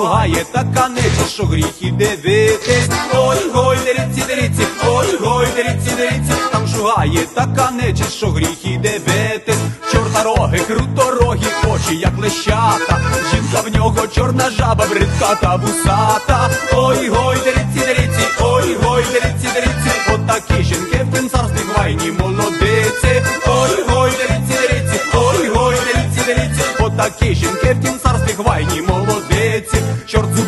шугає така нечисть, що гріх і дивитись. Ой, гой, деріці, деріці, ой, гой, деріці, деріці, там шугає така нечисть, що гріх і дивитись. Чорта роги, круторогі, очі, як лещата. Жінка в нього чорна жаба, бридка та вусата. Ой, гой, деріці, деріці, ой, гой, деріці, деріці, отакі жінки в тім царстві гвайні молодиці. Ой, гой, деріці, деріці, ой, гой, деріці, деріці, отакі жінки в тім царстві гвайні молодиці.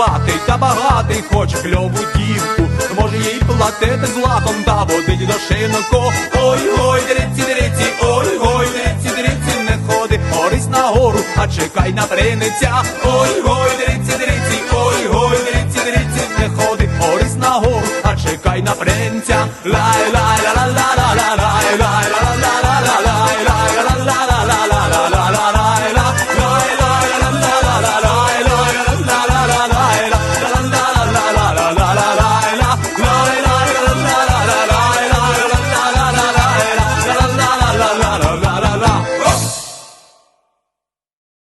Чорт та багатий, хоче кльову дівку. Може їй платити златом та водить до шинку. Ой, гой, деріці, деріці, ой, гой, деріці, деріці, не ходи, орись на гору, а чекай на приниця. Ой, гой, деріці, деріці, ой, гой, деріці, деріці, не ходи, орись на гору, а чекай на принця. Лай,